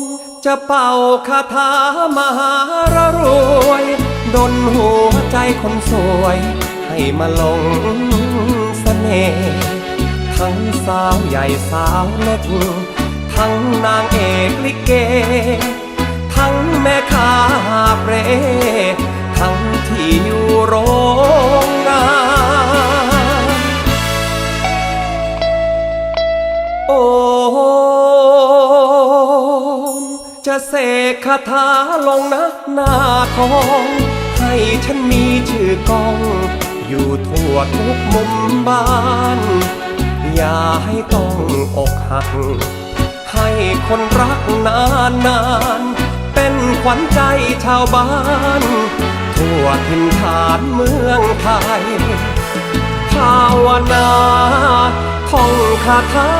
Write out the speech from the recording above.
มจะเป่าคาถามหารรวยดนหัวใจคนสวย ให้มาลงเสน่ห์ทั้งสาวใหญ่สาวเล็ก ทั้งนางเอกลิเก ม จะเสกคาถาลงนะหน้าทอง ให้ฉันมีชื่อกอง อยู่ทั่วทุกมุมบ้าน อย่าให้ต้องอกหัก ให้คนรักนานนานเป็นขวัญใจชาวบ้าน ทั่วถิ่นฐานเมืองไทย ภาวนาท่องคาถา